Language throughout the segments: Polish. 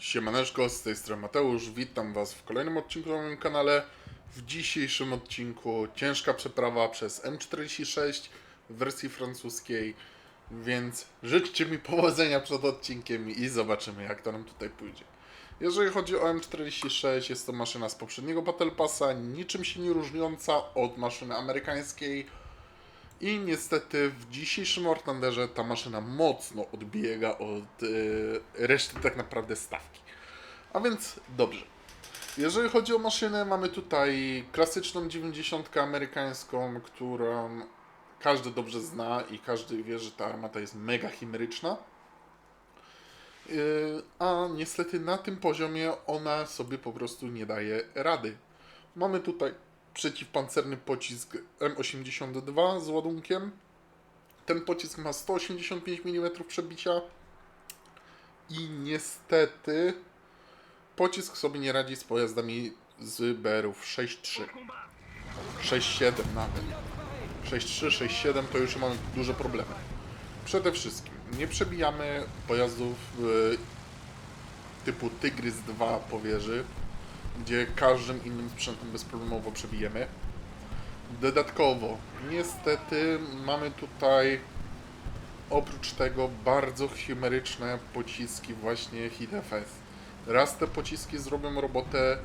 Siemaneczko, z tej strony Mateusz, witam Was w kolejnym odcinku na moim kanale. W dzisiejszym odcinku ciężka przeprawa przez M46 w wersji francuskiej, więc życzcie mi powodzenia przed odcinkiem i zobaczymy jak to nam tutaj pójdzie. Jeżeli chodzi o M46, jest to maszyna z poprzedniego Battle Passa, niczym się nie różniąca od maszyny amerykańskiej. I niestety w dzisiejszym War Thunderze ta maszyna mocno odbiega od yy, reszty tak naprawdę stawki. A więc dobrze. Jeżeli chodzi o maszynę, mamy tutaj klasyczną 90 amerykańską, którą każdy dobrze zna i każdy wie, że ta armata jest mega chimeryczna. Yy, a niestety na tym poziomie ona sobie po prostu nie daje rady. Mamy tutaj przeciwpancerny pocisk M82 z ładunkiem. Ten pocisk ma 185 mm przebicia i niestety pocisk sobie nie radzi z pojazdami z BR-ów 6.3. 6.7 nawet. 6.3, 6.7 to już mamy duże problemy. Przede wszystkim nie przebijamy pojazdów y, typu Tygrys 2 po wieży, gdzie każdym innym sprzętem bezproblemowo przebijemy. Dodatkowo, niestety mamy tutaj oprócz tego bardzo chimeryczne pociski właśnie Hit FS. Raz te pociski zrobią robotę,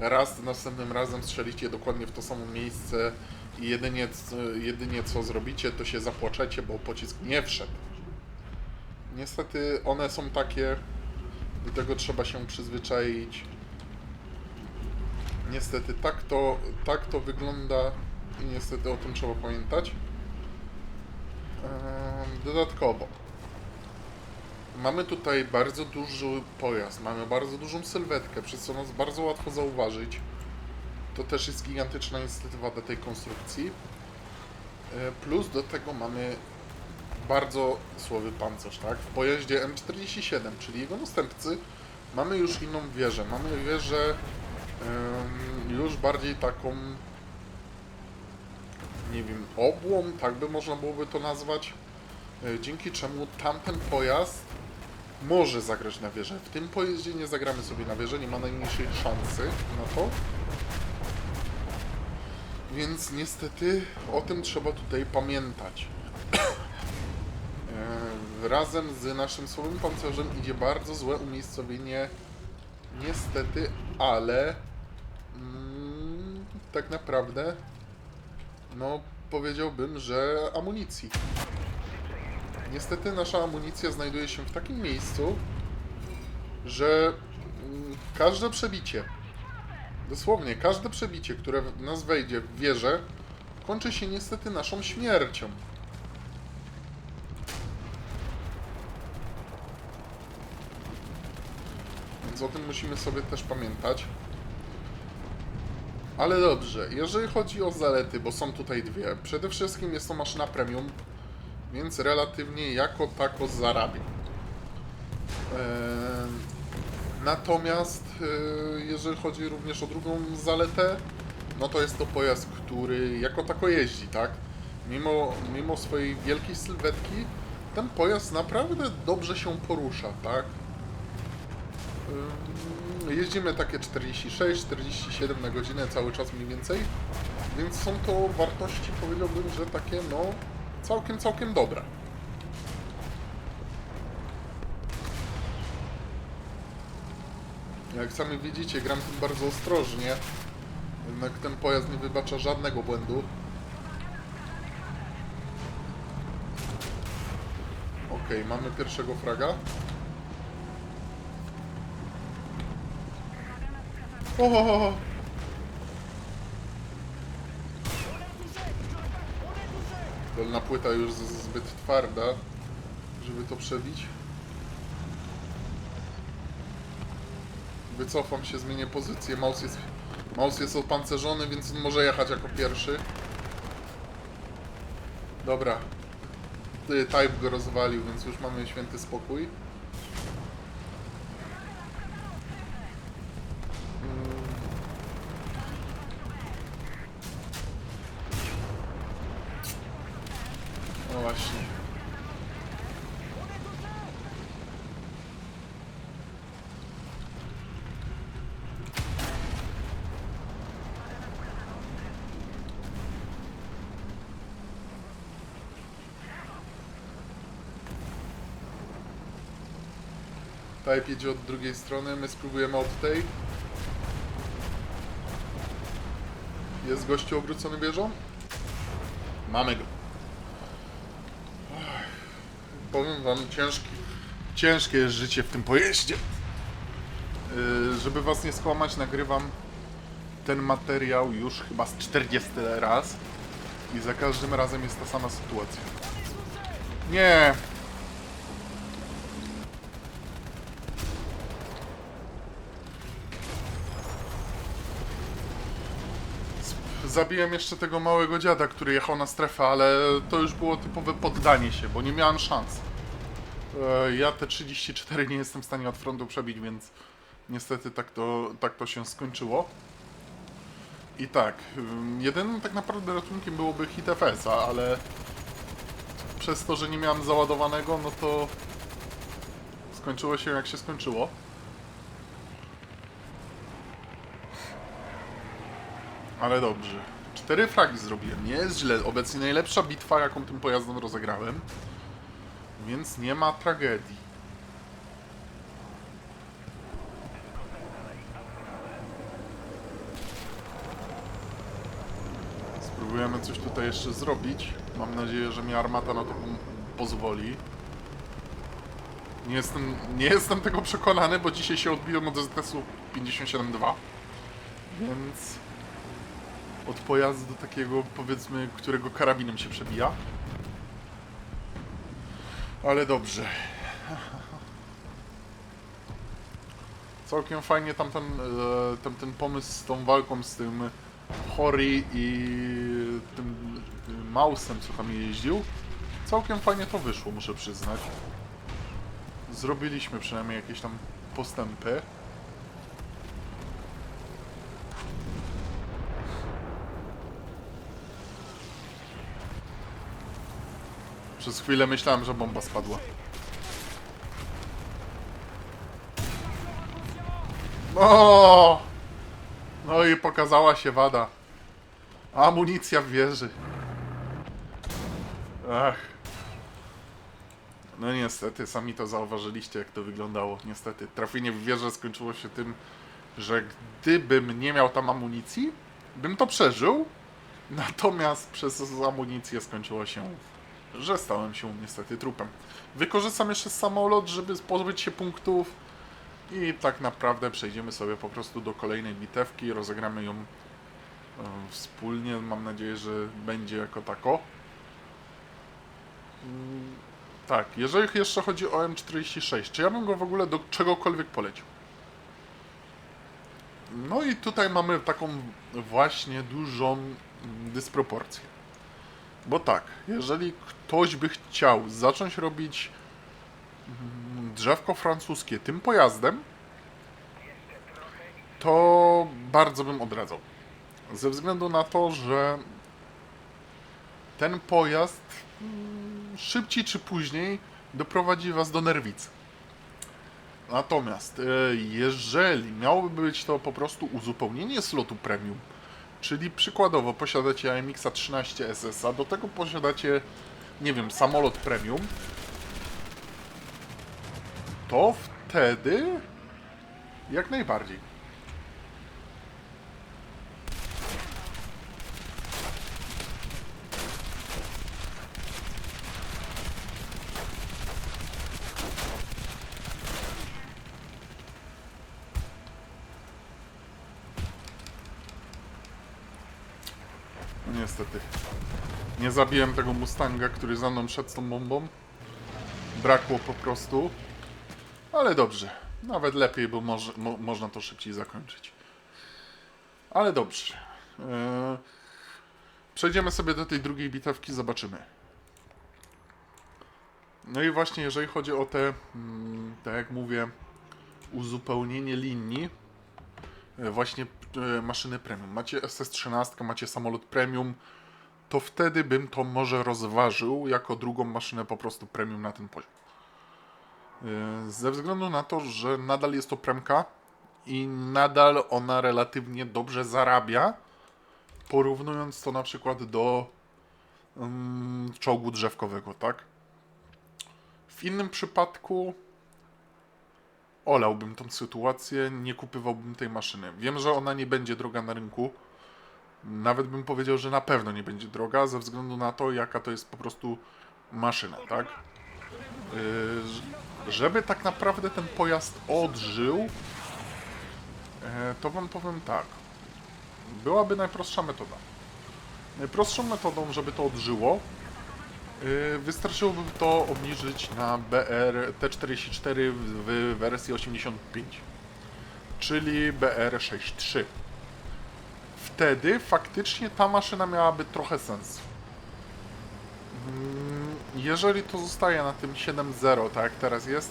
raz następnym razem strzelicie dokładnie w to samo miejsce i jedynie, jedynie co zrobicie to się zapłaczecie, bo pocisk nie wszedł. Niestety one są takie, do tego trzeba się przyzwyczaić. Niestety tak to, tak to wygląda i niestety o tym trzeba pamiętać. Ehm, Dodatkowo mamy tutaj bardzo duży pojazd, mamy bardzo dużą sylwetkę, przez co nas bardzo łatwo zauważyć. To też jest gigantyczna niestety wada tej konstrukcji. E, Plus do tego mamy bardzo słaby pancerz, tak? W pojeździe M47, czyli jego następcy, mamy już inną wieżę. Mamy wieżę już bardziej taką nie wiem, obłom, tak by można byłoby to nazwać, e, dzięki czemu tamten pojazd może zagrać na wieżę. W tym pojeździe nie zagramy sobie na wieżę, nie ma najmniejszej szansy na to. Więc niestety o tym trzeba tutaj pamiętać. E, Razem z naszym słabym pancerzem idzie bardzo złe umiejscowienie, niestety, ale mm, tak naprawdę no powiedziałbym, że amunicji. Niestety nasza amunicja znajduje się w takim miejscu, że mm, każde przebicie, dosłownie każde przebicie, które w nas wejdzie w wieżę, kończy się niestety naszą śmiercią. Więc o tym musimy sobie też pamiętać. Ale dobrze, jeżeli chodzi o zalety, bo są tutaj dwie. Przede wszystkim jest to maszyna premium, więc relatywnie jako tako zarabia. Eee, Natomiast e, jeżeli chodzi również o drugą zaletę, no to jest to pojazd, który jako tako jeździ, tak? Mimo, mimo swojej wielkiej sylwetki, ten pojazd naprawdę dobrze się porusza, tak? Jeździmy takie 46-47 na godzinę cały czas mniej więcej, więc są to wartości, powiedziałbym, że takie no całkiem, całkiem dobre. Jak sami widzicie, gram tym bardzo ostrożnie, jednak ten pojazd nie wybacza żadnego błędu. Okej, mamy pierwszego fraga. Dolna płyta już zbyt twarda, żeby to przebić. Wycofam się, zmienię pozycję. Mouse jest, mouse jest opancerzony, więc on może jechać jako pierwszy. Dobra. Ty, Type go rozwalił, więc już mamy święty spokój. No właśnie. Type jedzie od drugiej strony, my spróbujemy od tej. Jest gościu obrócony wieżą? Mamy go. Powiem wam, ciężki, ciężkie jest życie w tym pojeździe. Yy, żeby was nie skłamać, nagrywam ten materiał już chyba z 40 raz i za każdym razem jest ta sama sytuacja. Nie! Zabiłem jeszcze tego małego dziada, który jechał na strefę, ale to już było typowe poddanie się, bo nie miałem szans. E, Ja te 34 nie jestem w stanie od frontu przebić, więc niestety tak to, tak to się skończyło. I tak, ym, jedynym tak naprawdę ratunkiem byłoby hit FS-a, ale przez to, że nie miałem załadowanego, no to skończyło się jak się skończyło. Ale dobrze. Cztery fragi zrobiłem. Nie jest źle. Obecnie najlepsza bitwa, jaką tym pojazdem rozegrałem. Więc nie ma tragedii. Spróbujemy coś tutaj jeszcze zrobić. Mam nadzieję, że mi armata na to pozwoli. Nie jestem, nie jestem tego przekonany, bo dzisiaj się odbiłem od ZS-u 57.2. Więc od pojazdu takiego, powiedzmy, którego karabinem się przebija. Ale dobrze. Całkiem fajnie tamten, e, tamten pomysł z tą walką z tym Hori i tym e, Mausem, co tam jeździł. Całkiem fajnie to wyszło, muszę przyznać. Zrobiliśmy przynajmniej jakieś tam postępy. Przez chwilę myślałem, że bomba spadła. O! No i pokazała się wada. Amunicja w wieży. Ach. No niestety, sami to zauważyliście, jak to wyglądało. Niestety, trafienie w wieżę skończyło się tym, że gdybym nie miał tam amunicji, bym to przeżył. Natomiast przez amunicję skończyło się, że stałem się niestety trupem. Wykorzystam jeszcze samolot, żeby pozbyć się punktów i tak naprawdę przejdziemy sobie po prostu do kolejnej bitewki, rozegramy ją e, wspólnie. Mam nadzieję, że będzie jako tako. Mm, Tak, jeżeli jeszcze chodzi o M46, czy ja bym go w ogóle do czegokolwiek polecił? No i tutaj mamy taką właśnie dużą dysproporcję. Bo tak, jeżeli ktoś by chciał zacząć robić drzewko francuskie tym pojazdem, to bardzo bym odradzał. Ze względu na to, że ten pojazd mm, szybciej czy później doprowadzi was do nerwicy. Natomiast e, jeżeli miałoby być to po prostu uzupełnienie slotu premium, czyli przykładowo posiadacie AMX 13 SS, do tego posiadacie, nie wiem, samolot premium, to wtedy jak najbardziej. No niestety. Nie zabiłem tego Mustanga, który za mną szedł z tą bombą. Brakło po prostu. Ale dobrze. Nawet lepiej, bo mo, można to szybciej zakończyć. Ale dobrze. Eee, przejdziemy sobie do tej drugiej bitewki, zobaczymy. No i właśnie, jeżeli chodzi o te, mm, tak jak mówię, uzupełnienie linii, e, właśnie maszyny premium. Macie SS-13, macie samolot premium, to wtedy bym to może rozważył jako drugą maszynę po prostu premium na ten poziom. E, Ze względu na to, że nadal jest to premka i nadal ona relatywnie dobrze zarabia, porównując to na przykład do mm, czołgu drzewkowego, tak? W innym przypadku olałbym tą sytuację, nie kupywałbym tej maszyny. Wiem, że ona nie będzie droga na rynku. Nawet bym powiedział, że na pewno nie będzie droga, ze względu na to, jaka to jest po prostu maszyna, tak? Yy, żeby tak naprawdę ten pojazd odżył, e, to wam powiem tak. Byłaby najprostsza metoda. Najprostszą metodą, żeby to odżyło, yy, wystarczyłoby to obniżyć na BR T44 w wersji 85, czyli BR63. Wtedy faktycznie ta maszyna miałaby trochę sens. Mm, Jeżeli to zostaje na tym 7.0, tak jak teraz jest,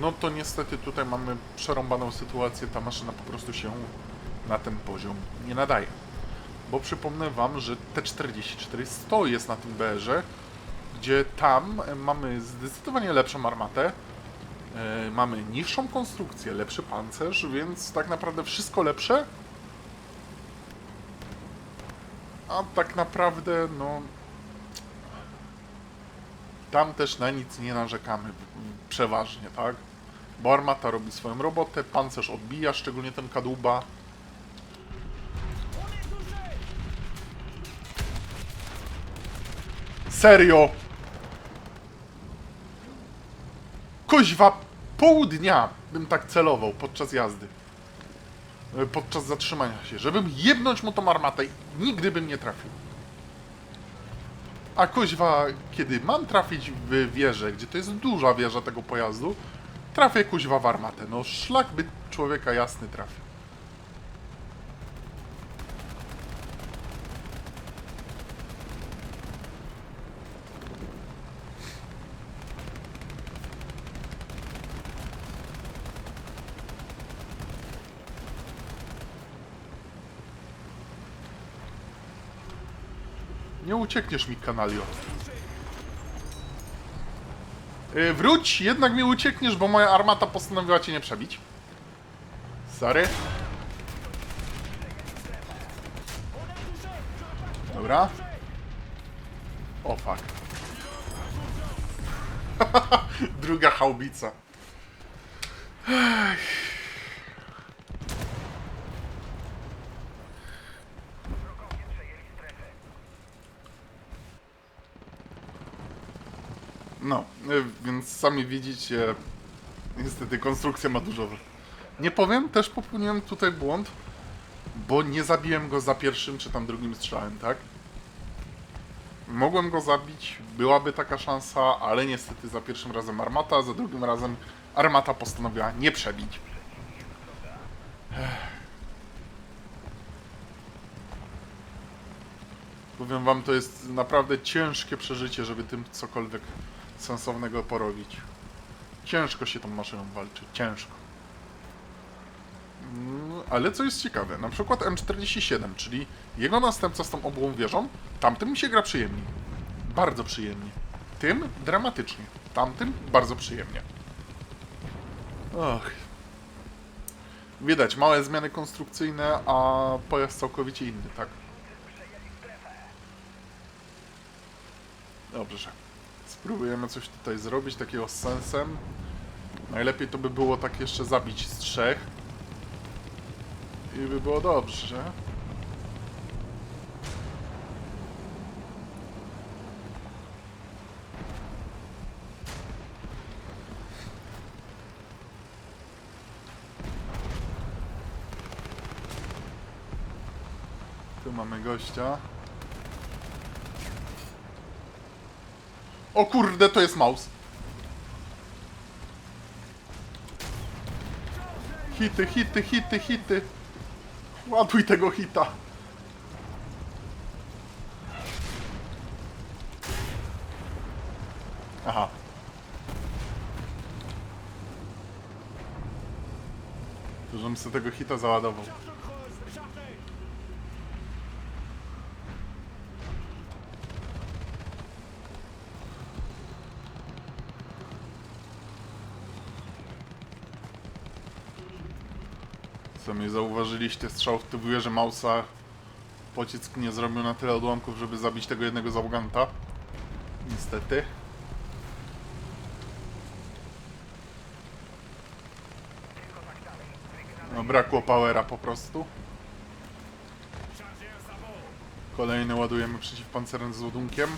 no to niestety tutaj mamy przerąbaną sytuację, ta maszyna po prostu się na ten poziom nie nadaje. Bo przypomnę Wam, że T44 100 jest na tym BR-ze, gdzie tam e, mamy zdecydowanie lepszą armatę, e, mamy niższą konstrukcję, lepszy pancerz, więc tak naprawdę wszystko lepsze. A tak naprawdę, no. Tam też na nic nie narzekamy, przeważnie, tak? Bo armata robi swoją robotę, pancerz odbija, szczególnie ten kadłuba. Serio! Kuźwa, pół dnia bym tak celował podczas jazdy. E, Podczas zatrzymania się, żebym jebnąć mu tą armatę i nigdy bym nie trafił. A kuźwa, kiedy mam trafić w wieżę, gdzie to jest duża wieża tego pojazdu, trafię kuźwa w armatę. No szlak by człowieka jasny trafił. Nie uciekniesz mi, kanalio. Yy, wróć, jednak mi uciekniesz, bo moja armata postanowiła cię nie przebić. Sorry. Dobra. O fuck. Druga haubica. No, y, więc sami widzicie, niestety konstrukcja ma dużo. Nie powiem, też popełniłem tutaj błąd, bo nie zabiłem go za pierwszym czy tam drugim strzałem, tak? Mogłem go zabić, byłaby taka szansa, ale niestety za pierwszym razem armata, za drugim razem armata postanowiła nie przebić. Ech. Powiem wam, to jest naprawdę ciężkie przeżycie, żeby tym cokolwiek sensownego porobić. Ciężko się tą maszyną walczy, ciężko. Mm, Ale co jest ciekawe, na przykład M47, czyli jego następca z tą obłą wieżą, tamtym się gra przyjemnie. Bardzo przyjemnie. Tym dramatycznie. Tamtym bardzo przyjemnie. Och. Widać, małe zmiany konstrukcyjne, a pojazd całkowicie inny, tak? Dobrze. Spróbujemy coś tutaj zrobić takiego z sensem. Najlepiej to by było tak jeszcze zabić z trzech. I by było dobrze. Tu mamy gościa. O kurde, to jest mouse. Hity, hity, hity, hity. Ładuj tego hita. Aha. Żebym sobie tego hita załadował. Sami zauważyliście strzał w tył że Mausa pocisk nie zrobił na tyle odłamków, żeby zabić tego jednego załoganta. Niestety. No, brakło powera po prostu. Kolejny ładujemy przeciwpancerny z ładunkiem.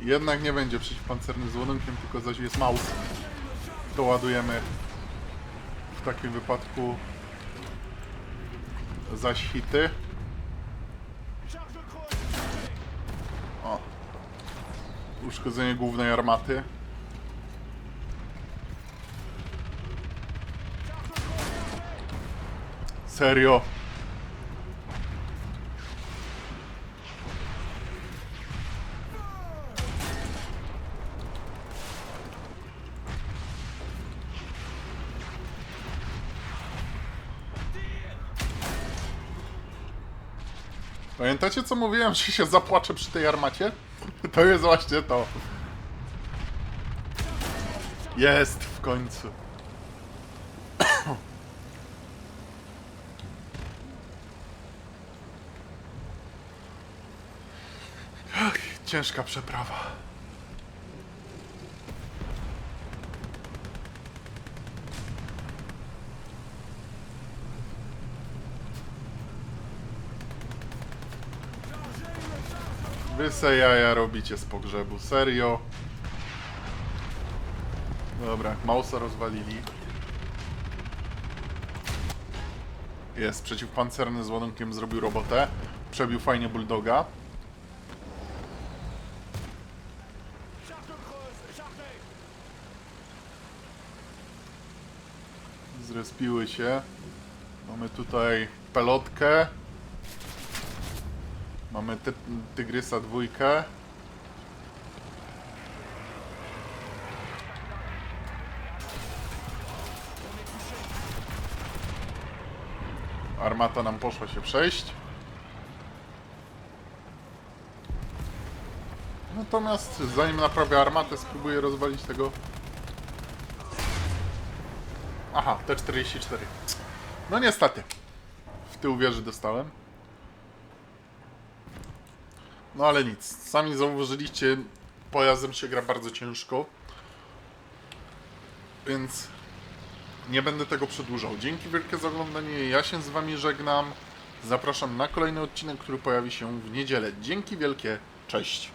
Jednak nie będzie przeciwpancerny z ładunkiem, tylko zaś jest mouse. Ładujemy w takim wypadku zaś hity. O. Uszkodzenie głównej armaty. Serio? Pamiętacie co mówiłem, że się zapłaczę przy tej armacie? To jest właśnie to. Jest w końcu. Ach, ciężka przeprawa. Wy se jaja robicie z pogrzebu, serio. Dobra, Mausa rozwalili. Jest, przeciwpancerny z ładunkiem zrobił robotę. Przebił fajnie Bulldoga. Zrespiły się. Mamy tutaj pelotkę. Mamy ty Tygrysa dwójkę. Armata nam poszła się przejść. Natomiast zanim naprawię armatę, spróbuję rozwalić tego... Aha, T-44. No niestety. W tył wieży dostałem. No ale nic. Sami zauważyliście, pojazdem się gra bardzo ciężko. Więc nie będę tego przedłużał. Dzięki wielkie za oglądanie. Ja się z Wami żegnam. Zapraszam na kolejny odcinek, który pojawi się w niedzielę. Dzięki wielkie. Cześć.